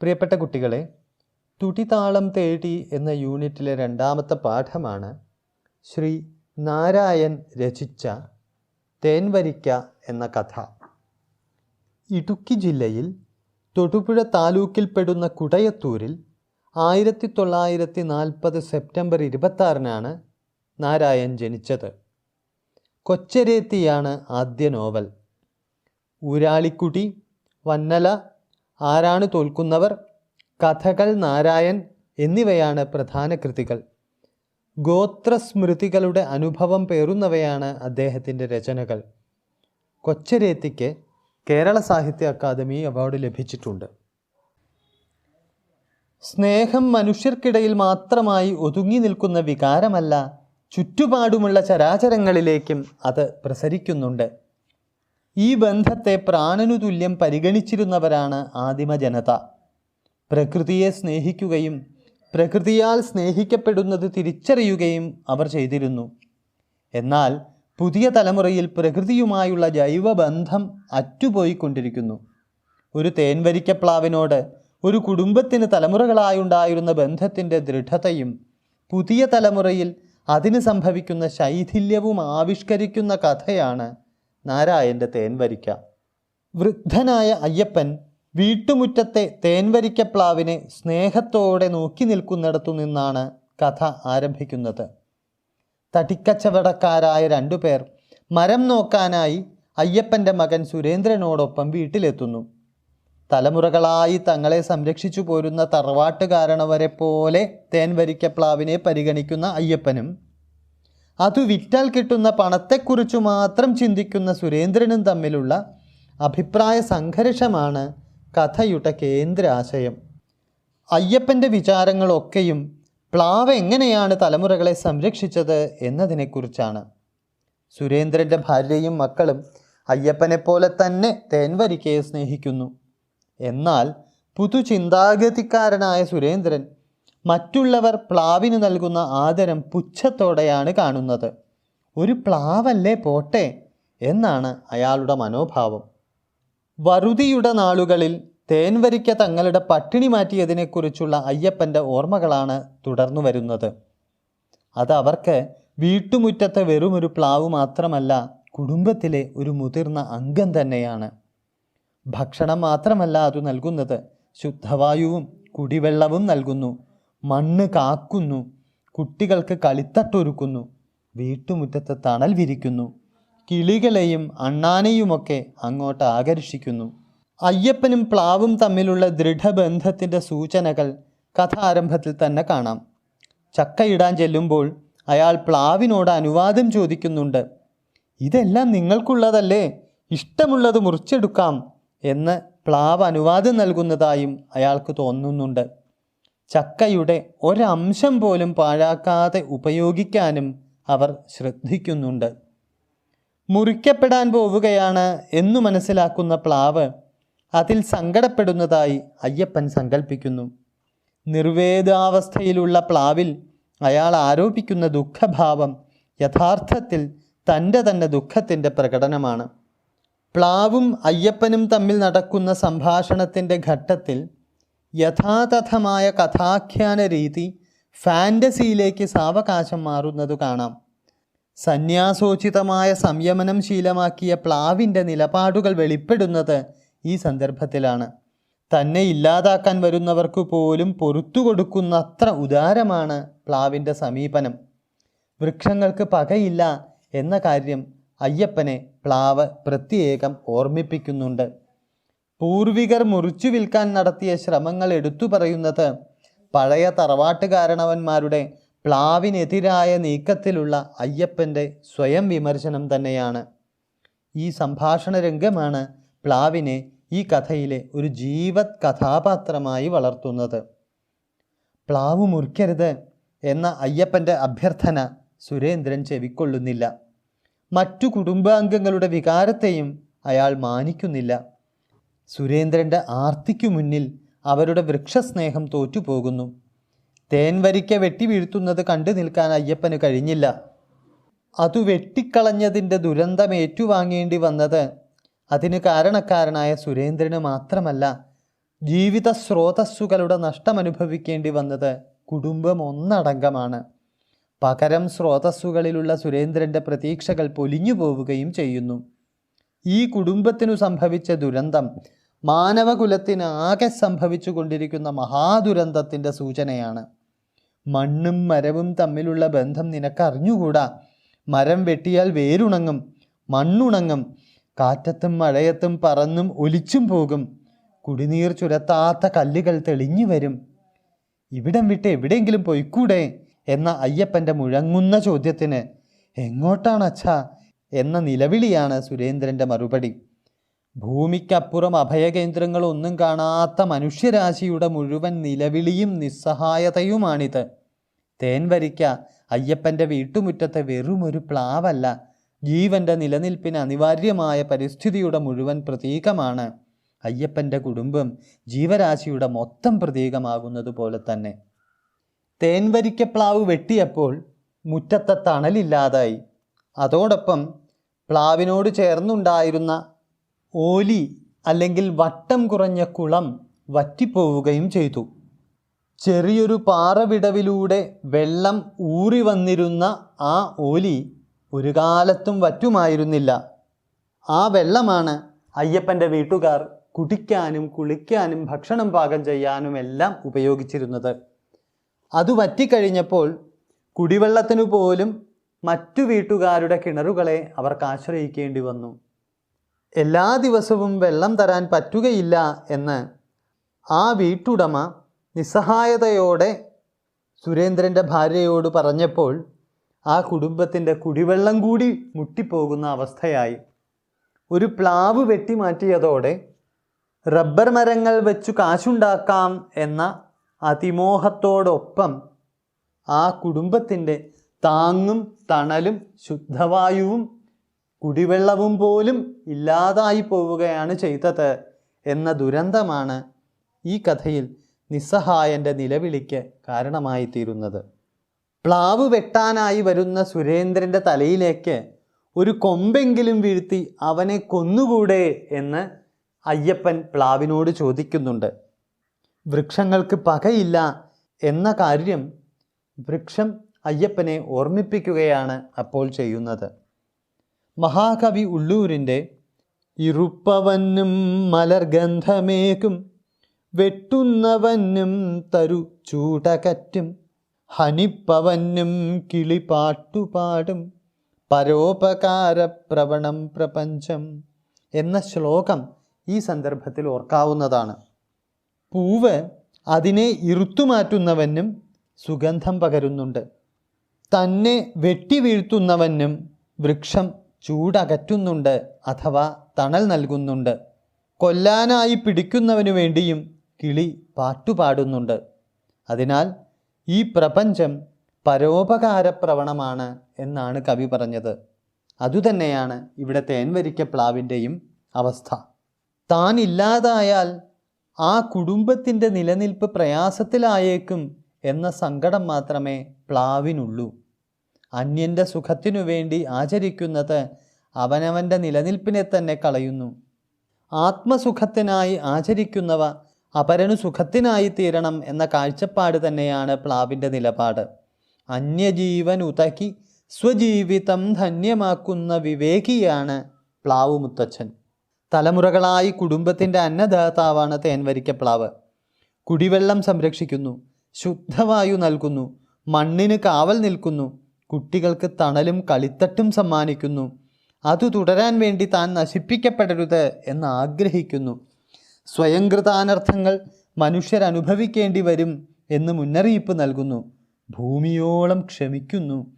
പ്രിയപ്പെട്ട കുട്ടികളെ തുടിതാളം തേടി എന്ന യൂണിറ്റിലെ രണ്ടാമത്തെ പാഠമാണ് ശ്രീ നാരായൺ രചിച്ച തേൻവരിക്ക എന്ന കഥ. ഇടുക്കി ജില്ലയിൽ തൊടുപുഴ താലൂക്കിൽപ്പെടുന്ന കുടയത്തൂരിൽ ആയിരത്തി തൊള്ളായിരത്തി നാൽപ്പത് സെപ്റ്റംബർ ഇരുപത്താറിനാണ് നാരായൺ ജനിച്ചത്. കൊച്ചരേത്തിയാണ് ആദ്യ നോവൽ. ഊരാളിക്കുടി വന്നല ആരാണ് തോൽക്കുന്നവർ? കഥകൾ നാരായൺ എന്നിവയാണ് പ്രധാന കൃതികൾ. ഗോത്രസ്മൃതികളുടെ അനുഭവം പേറുന്നവയാണ് അദ്ദേഹത്തിന്റെ രചനകൾ. കൊച്ചരേത്തിക്ക് കേരള സാഹിത്യ അക്കാദമി അവാർഡ് ലഭിച്ചിട്ടുണ്ട്. സ്നേഹം മനുഷ്യർക്കിടയിൽ മാത്രമായി ഒതുങ്ങി നിൽക്കുന്ന വികാരമല്ല ചുറ്റുപാടുമുള്ള ചരാചരങ്ങളിലേക്കും അത് പ്രസരിക്കുന്നുണ്ട്. ഈ ബന്ധത്തെ പ്രാണനു തുല്യം പരിഗണിച്ചിരുന്നവരാണ് ആദിമ ജനത. പ്രകൃതിയെ സ്നേഹിക്കുകയും പ്രകൃതിയാൽ സ്നേഹിക്കപ്പെടുന്നത് തിരിച്ചറിയുകയും അവർ ചെയ്തിരുന്നു. എന്നാൽ പുതിയ തലമുറയിൽ പ്രകൃതിയുമായുള്ള ജൈവബന്ധം അറ്റുപോയിക്കൊണ്ടിരിക്കുന്നു. ഒരു തേൻവരിക്കപ്ലാവിനോട് ഒരു കുടുംബത്തിന് തലമുറകളായുണ്ടായിരുന്ന ബന്ധത്തിന്റെ ദൃഢതയും പുതിയ തലമുറയിൽ അതിന് സംഭവിക്കുന്ന ശൈഥില്യവും ആവിഷ്കരിക്കുന്ന കഥയാണ് നാരായന്റെ തേൻവരിക്ക വൃദ്ധനായ അയ്യപ്പൻ വീട്ടുമുറ്റത്തെ തേൻവരിക്കപ്ലാവിനെ സ്നേഹത്തോടെ നോക്കി നിൽക്കുന്നിടത്തു നിന്നാണ് കഥ ആരംഭിക്കുന്നത്. തടിക്കച്ചവടക്കാരായ രണ്ടുപേർ മരം നോക്കാനായി അയ്യപ്പന്റെ മകൻ സുരേന്ദ്രനോടൊപ്പം വീട്ടിലെത്തുന്നു. തലമുറകളായി തങ്ങളെ സംരക്ഷിച്ചു പോരുന്ന തറവാട്ടുകാരണവരെ പോലെ തേൻവരിക്കപ്ലാവിനെ പരിഗണിക്കുന്ന അയ്യപ്പനും അതു വിറ്റാൽ കിട്ടുന്ന പണത്തെക്കുറിച്ചു മാത്രം ചിന്തിക്കുന്ന സുരേന്ദ്രനും തമ്മിലുള്ള അഭിപ്രായ സംഘർഷമാണ് കഥയുടെ കേന്ദ്ര ആശയം അയ്യപ്പന്റെ വിചാരങ്ങളൊക്കെയും പ്ലാവ് എങ്ങനെയാണ് തലമുറകളെ സംരക്ഷിച്ചത് എന്നതിനെക്കുറിച്ചാണ്. സുരേന്ദ്രന്റെ ഭാര്യയും മക്കളും അയ്യപ്പനെപ്പോലെ തന്നെ തേൻവരിക്കയെ സ്നേഹിക്കുന്നു. എന്നാൽ പുതുചിന്താഗതിക്കാരനായ സുരേന്ദ്രൻ മറ്റുള്ളവർ പ്ലാവിന് നൽകുന്ന ആദരം പുച്ഛത്തോടെയാണ് കാണുന്നത്. ഒരു പ്ലാവല്ലേ പോട്ടെ എന്നാണ് അയാളുടെ മനോഭാവം. വറുതിയുടെ നാളുകളിൽ തേൻവരിക്ക തങ്ങളുടെ പട്ടിണി മാറ്റിയതിനെക്കുറിച്ചുള്ള അയ്യപ്പന്റെ ഓർമ്മകളാണ് തുടർന്നു വരുന്നത്. അത് അവർക്ക് വീട്ടുമുറ്റത്തെ വെറുമൊരു പ്ലാവ് മാത്രമല്ല കുടുംബത്തിലെ ഒരു മുതിർന്ന അംഗം തന്നെയാണ്. ഭക്ഷണം മാത്രമല്ല അത് നൽകുന്നത്. ശുദ്ധവായുവും കുടിവെള്ളവും നൽകുന്നു. മണ്ണ് കാക്കുന്നു. കുട്ടികൾക്ക് കളിത്തട്ടൊരുക്കുന്നു വീട്ടുമുറ്റത്ത് തണൽ വിരിക്കുന്നു. കിളികളെയും അണ്ണാനെയുമൊക്കെ അങ്ങോട്ട് ആകർഷിക്കുന്നു. അയ്യപ്പനും പ്ലാവും തമ്മിലുള്ള ദൃഢബന്ധത്തിന്റെ സൂചനകൾ കഥ ആരംഭത്തിൽ തന്നെ കാണാം. ചക്കയിടാൻ ചെല്ലുമ്പോൾ അയാൾ പ്ലാവിനോട് അനുവാദം ചോദിക്കുന്നുണ്ട്. ഇതെല്ലാം നിങ്ങൾക്കുള്ളതല്ലേ? ഇഷ്ടമുള്ളത് മുറിച്ചെടുക്കാം എന്ന് പ്ലാവ് അനുവാദം നൽകുന്നതായും അയാൾക്ക് തോന്നുന്നുണ്ട്. ചക്കയുടെ ഒരംശം പോലും പാഴാക്കാതെ ഉപയോഗിക്കാനും അവർ ശ്രദ്ധിക്കുന്നുണ്ട്. മുറിക്കപ്പെടാൻ പോവുകയാണ് എന്നു മനസ്സിലാക്കുന്ന പ്ലാവ് അതിൽ സങ്കടപ്പെടുന്നതായി അയ്യപ്പൻ സങ്കല്പിക്കുന്നു നിർവേദാവസ്ഥയിലുള്ള പ്ലാവിൽ അയാൾ ആരോപിക്കുന്ന ദുഃഖഭാവം യഥാർത്ഥത്തിൽ തന്റെ തന്നെ ദുഃഖത്തിന്റെ പ്രകടനമാണ്. പ്ലാവും അയ്യപ്പനും തമ്മിൽ നടക്കുന്ന സംഭാഷണത്തിന്റെ ഘട്ടത്തിൽ യഥാതഥമായ കഥാഖ്യാന രീതി ഫാന്റസിയിലേക്ക് സാവകാശം മാറുന്നത് കാണാം. സന്യാസോചിതമായ സംയമനം ശീലമാക്കിയ പ്ലാവിന്റെ നിലപാടുകൾ വെളിപ്പെടുന്നത് ഈ സന്ദർഭത്തിലാണ്. തന്നെ ഇല്ലാതാക്കാൻ വരുന്നവർക്ക് പോലും പൊറത്തു കൊടുക്കുന്നത്ര ഉദാരമാണ് പ്ലാവിന്റെ സമീപനം. വൃക്ഷങ്ങൾക്ക് പകയില്ല എന്ന കാര്യം അയ്യപ്പനെ പ്ലാവ് പ്രത്യേകം ഓർമ്മിപ്പിക്കുന്നുണ്ട്. പൂർവികർ മുറിച്ചു വിൽക്കാൻ നടത്തിയ ശ്രമങ്ങൾ എടുത്തു പറയുന്നത് പഴയ തറവാട്ടുകാരണവന്മാരുടെ പ്ലാവിനെതിരായ നീക്കത്തിലുള്ള അയ്യപ്പന്റെ സ്വയം വിമർശനം തന്നെയാണ്. ഈ സംഭാഷണ രംഗമാണ് പ്ലാവിനെ ഈ കഥയിലെ ഒരു ജീവത് കഥാപാത്രമായി വളർത്തുന്നത്. പ്ലാവ് മുറിക്കരുത് എന്ന അയ്യപ്പന്റെ അഭ്യർത്ഥന സുരേന്ദ്രൻ ചെവിക്കൊള്ളുന്നില്ല. മറ്റു കുടുംബാംഗങ്ങളുടെ വികാരത്തെയും അയാൾ മാനിക്കുന്നില്ല. സുരേന്ദ്രന്റെ ആർത്തിക്കു മുന്നിൽ അവരുടെ വൃക്ഷസ്നേഹം തോറ്റുപോകുന്നു. തേൻവരിക്ക വെട്ടി വീഴ്ത്തുന്നത് കണ്ടു നിൽക്കാൻ അയ്യപ്പന് കഴിഞ്ഞില്ല. അതു വെട്ടിക്കളഞ്ഞതിന്റെ ദുരന്തം ഏറ്റുവാങ്ങേണ്ടി വന്നത് അതിന് കാരണക്കാരനായ സുരേന്ദ്രന് മാത്രമല്ല ജീവിത സ്രോതസ്സുകളുടെ നഷ്ടമനുഭവിക്കേണ്ടി വന്നത് കുടുംബം ഒന്നടങ്കമാണ്. പകരം സ്രോതസ്സുകളിലുള്ള സുരേന്ദ്രന്റെ പ്രതീക്ഷകൾ പൊലിഞ്ഞു പോവുകയും ചെയ്യുന്നു. ഈ കുടുംബത്തിനു സംഭവിച്ച ദുരന്തം മാനവകുലത്തിന് ആകെ സംഭവിച്ചു കൊണ്ടിരിക്കുന്ന മഹാദുരന്തത്തിന്റെ സൂചനയാണ്. മണ്ണും മരവും തമ്മിലുള്ള ബന്ധം നിനക്കറിഞ്ഞുകൂടാ? മരം വെട്ടിയാൽ വേരുണങ്ങും മണ്ണുണങ്ങും കാറ്റത്തും മഴയത്തും പറന്നും ഒലിച്ചും പോകും. കുടിനീർ ചുരത്താത്ത കല്ലുകൾ തെളിഞ്ഞു വരും. ഇവിടം വിട്ട് എവിടെയെങ്കിലും പൊയ്ക്കൂടെ? എന്ന അയ്യപ്പന്റെ മുഴങ്ങുന്ന ചോദ്യത്തിന് എങ്ങോട്ടാണ് അച്ഛാ എന്ന നിലവിളിയാണ് സുരേന്ദ്രന്റെ മറുപടി. ഭൂമിക്കപ്പുറം അഭയകേന്ദ്രങ്ങളൊന്നും കാണാത്ത മനുഷ്യരാശിയുടെ മുഴുവൻ നിലവിളിയും നിസ്സഹായതയുമാണിത്. തേൻവരിക്ക അയ്യപ്പന്റെ വീട്ടുമുറ്റത്തെ വെറുമൊരു പ്ലാവല്ല. ജീവന്റെ നിലനിൽപ്പിന് അനിവാര്യമായ പരിസ്ഥിതിയുടെ മുഴുവൻ പ്രതീകമാണ്. അയ്യപ്പന്റെ കുടുംബം ജീവരാശിയുടെ മൊത്തം പ്രതീകമാകുന്നത് പോലെ തന്നെ. തേൻവരിക്കപ്ലാവ് വെട്ടിയപ്പോൾ മുറ്റത്തെ തണലില്ലാതായി. അതോടൊപ്പം പ്ലാവിനോട് ചേർന്നുണ്ടായിരുന്ന ഓലി അല്ലെങ്കിൽ വട്ടം കുറഞ്ഞ കുളം വറ്റിപ്പോവുകയും ചെയ്തു. ചെറിയൊരു പാറവിടവിലൂടെ വെള്ളം ഊറി വന്നിരുന്ന ആ ഓലി ഒരു കാലത്തും വറ്റുമായിരുന്നില്ല. ആ വെള്ളമാണ് അയ്യപ്പന്റെ വീട്ടുകാർ കുടിക്കാനും കുളിക്കാനും ഭക്ഷണം പാകം ചെയ്യാനും എല്ലാം ഉപയോഗിച്ചിരുന്നത്. അത് വറ്റിക്കഴിഞ്ഞപ്പോൾ കുടിവെള്ളത്തിനു പോലും മറ്റു വീട്ടുകാരുടെ കിണറുകളെ അവർക്ക് ആശ്രയിക്കേണ്ടി വന്നു. എല്ലാ ദിവസവും വെള്ളം തരാൻ പറ്റുകയില്ല എന്ന് ആ വീട്ടുടമ നിസ്സഹായതയോടെ സുരേന്ദ്രന്റെ ഭാര്യയോട് പറഞ്ഞപ്പോൾ ആ കുടുംബത്തിന്റെ കുടിവെള്ളം കൂടി മുട്ടിപ്പോകുന്ന അവസ്ഥയായി. ഒരു പ്ലാവ് വെട്ടിമാറ്റിയതോടെ റബ്ബർ മരങ്ങൾ വെച്ചു കാശുണ്ടാക്കാം എന്ന അതിമോഹത്തോടൊപ്പം ആ കുടുംബത്തിന്റെ താങ്ങും തണലും ശുദ്ധവായുവും കുടിവെള്ളവും പോലും ഇല്ലാതായി പോവുകയാണ് ചെയ്തത് എന്ന ദുരന്തമാണ് ഈ കഥയിൽ നിസ്സഹായന്റെ നിലവിളിക്ക് കാരണമായി തീരുന്നത് പ്ലാവ് വെട്ടാനായി വരുന്ന സുരേന്ദ്രന്റെ തലയിലേക്ക് ഒരു കൊമ്പെങ്കിലും വീഴ്ത്തി അവനെ കൊന്നുകൂടെ എന്ന് അയ്യപ്പൻ പ്ലാവിനോട് ചോദിക്കുന്നുണ്ട്. വൃക്ഷങ്ങൾക്ക് പകയില്ല എന്ന കാര്യം വൃക്ഷം അയ്യപ്പനെ ഓർമ്മിപ്പിക്കുകയാണ് അപ്പോൾ ചെയ്യുന്നത്. മഹാകവി ഉള്ളൂരിന്റെ ഇറുപ്പവനും മലർഗന്ധമേകും വെട്ടുന്നവനും തരു ചൂടകറ്റും ഹനിപ്പവനും കിളിപാട്ടുപാടും പരോപകാരപ്രവണം പ്രപഞ്ചം എന്ന ശ്ലോകം ഈ സന്ദർഭത്തിൽ ഓർക്കാവുന്നതാണ്. പൂവ് അതിനെ ഇറുത്തുമാറ്റുന്നവനും സുഗന്ധം പകരുന്നുണ്ട്. തന്നെ വെട്ടി വീഴ്ത്തുന്നവനും വൃക്ഷം ചൂടകറ്റുന്നുണ്ട് അഥവാ തണൽ നൽകുന്നുണ്ട്. കൊല്ലാനായി പിടിക്കുന്നവനു വേണ്ടിയും കിളി പാട്ടുപാടുന്നുണ്ട്. അതിനാൽ ഈ പ്രപഞ്ചം പരോപകാരപ്രവണമാണ് എന്നാണ് കവി പറഞ്ഞത്. അതുതന്നെയാണ് ഇവിടെ തേൻവരിക്ക പ്ലാവിന്റെയും അവസ്ഥ. താൻ ഇല്ലാതായാൽ ആ കുടുംബത്തിന്റെ നിലനിൽപ്പ് പ്രയാസത്തിലായേക്കും എന്ന സങ്കടം മാത്രമേ പ്ലാവിനുള്ളൂ. അന്യന്റെ സുഖത്തിനു വേണ്ടി ആചരിക്കുന്നത് അവനവന്റെ നിലനിൽപ്പിനെ തന്നെ കളയുന്നു. ആത്മസുഖത്തിനായി ആചരിക്കുന്നവ അപരനു സുഖത്തിനായി തീരണം എന്ന കാഴ്ചപ്പാട് തന്നെയാണ് പ്ലാവിന്റെ നിലപാട്. അന്യജീവൻ ഉതക്കി സ്വജീവിതം ധന്യമാക്കുന്ന വിവേകിയാണ് പ്ലാവ് മുത്തച്ഛൻ. തലമുറകളായി കുടുംബത്തിന്റെ അന്നദാതാവാണ് തേൻവരിക്ക പ്ലാവ്. കുടിവെള്ളം സംരക്ഷിക്കുന്നു ശുദ്ധവായു നൽകുന്നു മണ്ണിന് കാവൽ നിൽക്കുന്നു കുട്ടികൾക്ക് തണലും കളിത്തട്ടും സമ്മാനിക്കുന്നു. അത് തുടരാൻ വേണ്ടി താൻ നശിപ്പിക്കപ്പെടരുത് എന്ന് ആഗ്രഹിക്കുന്നു. സ്വയംകൃതാനർത്ഥങ്ങൾ മനുഷ്യരനുഭവിക്കേണ്ടി വരും എന്ന് മുന്നറിയിപ്പ് നൽകുന്നു. ഭൂമിയോളം ക്ഷമിക്കുന്നു.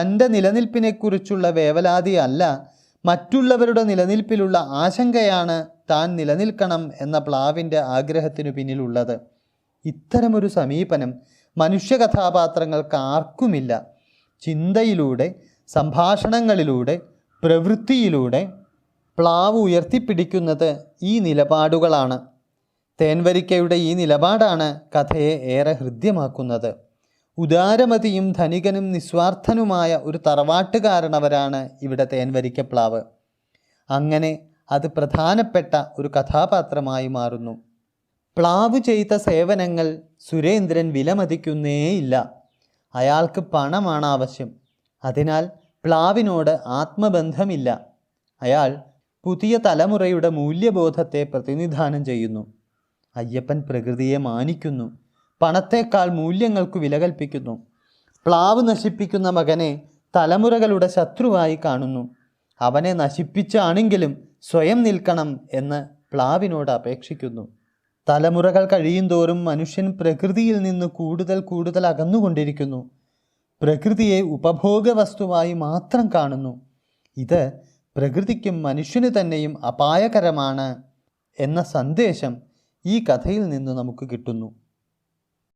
തന്റെ നിലനിൽപ്പിനെക്കുറിച്ചുള്ള വേവലാതി അല്ല മറ്റുള്ളവരുടെ നിലനിൽപ്പിലുള്ള ആശങ്കയാണ് താൻ നിലനിൽക്കണം എന്ന പ്ലാവിന്റെ ആഗ്രഹത്തിനു പിന്നിലുള്ളത്. ഇത്തരമൊരു സമീപനം മനുഷ്യ കഥാപാത്രങ്ങൾക്ക് ആർക്കുമില്ല. ചിന്തയിലൂടെ സംഭാഷണങ്ങളിലൂടെ പ്രവൃത്തിയിലൂടെ പ്ലാവ് ഉയർത്തിപ്പിടിക്കുന്നത് ഈ നിലപാടുകളാണ്. തേൻവരിക്കയുടെ ഈ നിലപാടാണ് കഥയെ ഏറെ ഹൃദ്യമാക്കുന്നത്. ഉദാരമതിയും ധനികനും നിസ്വാർത്ഥനുമായ ഒരു തറവാട്ടുകാരനവരാണ് ഇവിടെ തേൻവരിക്ക പ്ലാവ്. അങ്ങനെ അത് പ്രധാനപ്പെട്ട ഒരു കഥാപാത്രമായി മാറുന്നു. പ്ലാവ് ചെയ്ത സേവനങ്ങൾ സുരേന്ദ്രൻ വിലമതിക്കുന്നേയില്ല. അയാൾക്ക് പണമാണ് ആവശ്യം അതിനാൽ പ്ലാവിനോട് ആത്മബന്ധമില്ല. അയാൾ പുതിയ തലമുറയുടെ മൂല്യബോധത്തെ പ്രതിനിധാനം ചെയ്യുന്നു. അയ്യപ്പൻ പ്രകൃതിയെ മാനിക്കുന്നു. പണത്തേക്കാൾ മൂല്യങ്ങൾക്ക് വില കൽപ്പിക്കുന്നു. പ്ലാവ് നശിപ്പിക്കുന്ന മകനെ തലമുറകളുടെ ശത്രുവായി കാണുന്നു. അവനെ നശിപ്പിച്ചാണെങ്കിലും സ്വയം നിൽക്കണം എന്ന് പ്ലാവിനോട് അപേക്ഷിക്കുന്നു. തലമുറകൾ കഴിയും തോറും മനുഷ്യൻ പ്രകൃതിയിൽ നിന്ന് കൂടുതൽ കൂടുതൽ അകന്നുകൊണ്ടിരിക്കുന്നു. പ്രകൃതിയെ ഉപഭോഗ വസ്തുവായി മാത്രം കാണുന്നു. ഇത് പ്രകൃതിക്കും മനുഷ്യന് തന്നെയും അപായകരമാണ് എന്ന സന്ദേശം ഈ കഥയിൽ നിന്ന് നമുക്ക് കിട്ടുന്നു.